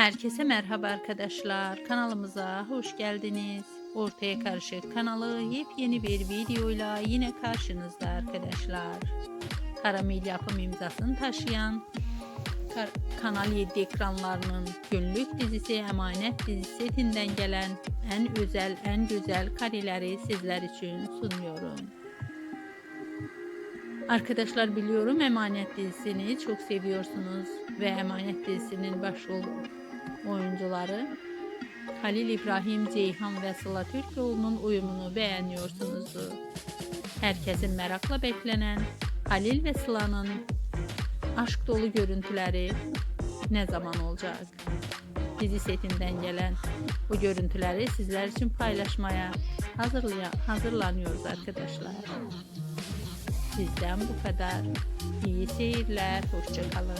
Herkese merhaba arkadaşlar. Kanalımıza hoş geldiniz. Ortaya Karışık kanalı yepyeni bir videoyla yine karşınızda arkadaşlar. Karamel yapım imzasını taşıyan Kanal 7 ekranlarının günlük dizisi Emanet dizisi setinden gelen en özel, en güzel kareleri sizler için sunuyorum. Arkadaşlar biliyorum Emanet dizisini çok seviyorsunuz ve Emanet dizisinin başrol oyuncuları Halil İbrahim Ceyhan ve Sıla Türkoğlu'nun uyumunu beğeniyorsunuzdur. Herkesin merakla beklenen Halil ve Sıla'nın aşk dolu görüntüleri ne zaman olacak? Dizi setinden gelen bu görüntüleri sizler için paylaşmaya hazırlanıyoruz arkadaşlar. Bizden bu kadar. İyi seyirler. Hoşçakalın.